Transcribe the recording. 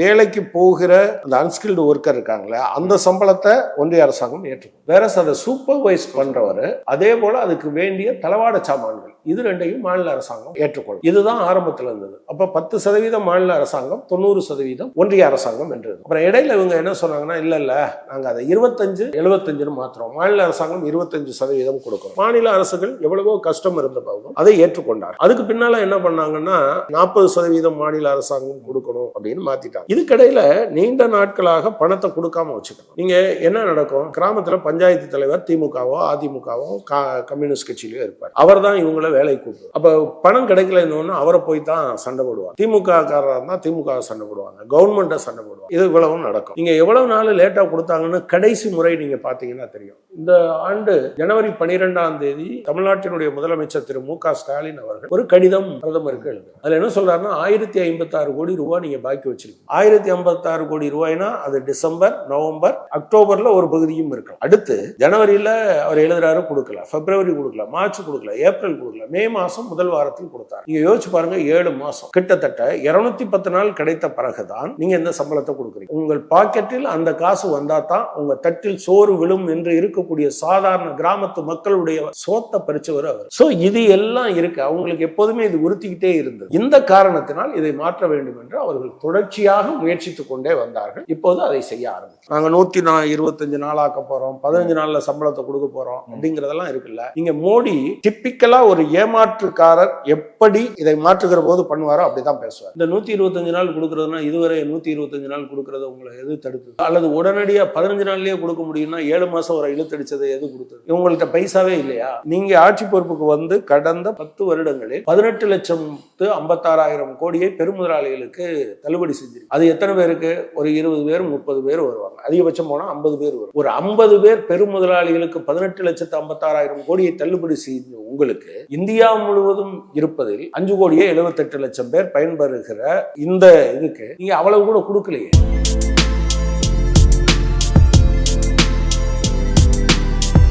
வேலைக்கு போகிற அந்த அன்ஸ்கில்டு ஒர்க்கர் இருக்காங்களே அந்த சம்பளத்தை ஒன்றிய அரசாங்கம் ஏற்றுக்கும். வேற அதை சூப்பர்வைஸ் பண்றவர் அதே போல அதுக்கு வேண்டிய தளவாட சாமான்கள் இது ரெண்டையும் மாநில அரசாங்கம் ஏற்றுக்கொள்ளும். இதுதான் ஆரம்பத்தில் இருந்தது. அப்ப பத்து சதவீதம் மாநில அரசாங்கம் தொண்ணூறு சதவீதம் ஒன்றிய அரசாங்கம் என்று அப்புறம் இடையில இவங்க என்ன சொன்னாங்கன்னா இல்ல இல்ல நாங்க அதை இருபத்தஞ்சு எழுபத்தஞ்சுன்னு மாத்திரம் மாநில அரசாங்கம் இருபத்தஞ்சு சதவீதம் கொடுக்கும். மாநில அரசுகள் எவ்வளவோ கஷ்டம் இருந்த போதும் அதை ஏற்றுக்கொண்டார் அதுக்கு பின்னால என்ன பண்ணாங்கன்னா நாற்பது சதவீதம் மாநில அரசாங்கம் கொடுக்கணும் அப்படின்னு மாத்திட்டாங்க. இதுக்கடையில நீண்ட நாட்களாக பணத்தை கொடுக்காம வச்சுக்கணும். நீங்க என்ன நடக்கும்? கிராமத்துல பஞ்சாயத்து தலைவர் திமுகவோ அதிமுகவோ கம்யூனிஸ்ட் கட்சியிலயோ இருப்பார். அவர் தான் இவங்கள வேலை கூப்பிடுவார். அப்ப பணம் கிடைக்கலன்னு அவரை போய் தான் சண்டை போடுவார் திமுக காரராக இருந்தா திமுக சண்டை போடுவாங்க. கவர்மெண்ட்டை சண்டை போடுவாங்க. இது இவ்வளவும் நடக்கும். நீங்க எவ்வளவு நாள் லேட்டா கொடுத்தாங்கன்னு கடைசி முறை நீங்க பாத்தீங்கன்னா தெரியும். இந்த ஆண்டு ஜனவரி பனிரெண்டாம் தேதி தமிழ்நாட்டினுடைய முதலமைச்சர் திரு மு க ஸ்டாலின் அவர்கள் ஒரு கடிதம் பிரதமருக்கு எழுது அதுல என்ன சொல்றாருன்னா ஆயிரத்தி ஐம்பத்தி ஆறு கோடி ரூபாய் நீங்க பாக்கி வச்சிருக்கீங்க. ஆயிரத்தி ஐம்பத்தாறு கோடி ரூபாய்னா அது டிசம்பர் நவம்பர் அக்டோபர்ல ஒரு பகுதியும் இருக்கலாம். அடுத்து ஜனவரியில அவர் எழுதுறாரு கொடுக்கல பிப்ரவரி கொடுக்கல மார்ச் கொடுக்கல ஏப்ரல் கொடுக்கல மே மாசம் முதல் வாரத்தில் கொடுத்தாரு. நீங்க யோசிச்சு பாருங்க ஏழு மாசம். கிட்டத்தட்ட இருநூத்தி பத்து நாள் கிடைத்த பிறகுதான் நீங்க இந்த சம்பளத்தை கொடுக்குறீங்க. உங்கள் பாக்கெட்டில் அந்த காசு வந்தா தான் உங்க தட்டில் சோறு விழும் என்று இருக்கக்கூடிய சாதாரண கிராமத்து மக்களுடைய சோத்தை பறிச்சவர் அவர். சோ இது எல்லாம் இருக்கு. அவங்களுக்கு எப்போதுமே இது உறுத்திக்கிட்டே இருந்தது. இந்த காரணத்தினால் இதை மாற்ற வேண்டும் என்று அவர்கள் தொடர்ச்சியாக முயற்சித்துக் கொண்டே வந்தார்கள். இப்போது அதை செய்ய ஆரம்பிச்சு நாங்க நூத்தி நா இருபத்தஞ்சு நாள் ஆக்க போறோம். பதினஞ்சு நாள்ல சம்பளத்தை கொடுக்க போறோம் அப்படிங்கறதெல்லாம் இருக்குல்ல. நீங்க மோடி டிப்பிக்கலா ஒரு ஏமாற்றுக்காரர் எப்படி இதை மாற்றுகிற போது பண்ணுவாரோ அப்படிதான் பேசுவார். இந்த நூத்தி இருபத்தஞ்சு நாள் கொடுக்கறதுனா இதுவரை நூத்தி இருபத்தஞ்சு நாள் கொடுக்கறது உங்களை எது தடுத்தது? அல்லது உடனடியா பதினஞ்சு நாள்லயே கொடுக்க முடியும்னா ஏழு மாசம் ஒரு இழுத்தடிச்சதை எது கொடுத்தது? இவங்கள்ட்ட பைசாவே இல்லையா? நீங்க ஆட்சி பொறுப்புக்கு வந்து கடந்த பத்து வருடங்களில் பதினெட்டு லட்சம் ஐம்பத்தாறாயிரம் கோடியை பெருமுதலாளிகளுக்கு தள்ளுபடி செஞ்சிருக்கு அது எத்தனை பேருக்கு? ஒரு இருபது பேர் முப்பது பேர் வருவாங்க. அதிகபட்சம் போனால் ஐம்பது பேர் வரும் ஒரு ஐம்பது பேர் பெருமுதலாளிகளுக்கு பதினெட்டு லட்சத்து ஐம்பத்தாறாயிரம் கோடியை தள்ளுபடி செய்த உங்களுக்கு இந்தியா முழுவதும் இருப்பதில் அஞ்சு கோடியே எழுபத்தெட்டு லட்சம் பேர் பயன்பெறுகிற இந்த இதுக்கு நீங்க அவ்வளவு கூட கொடுக்கலையே.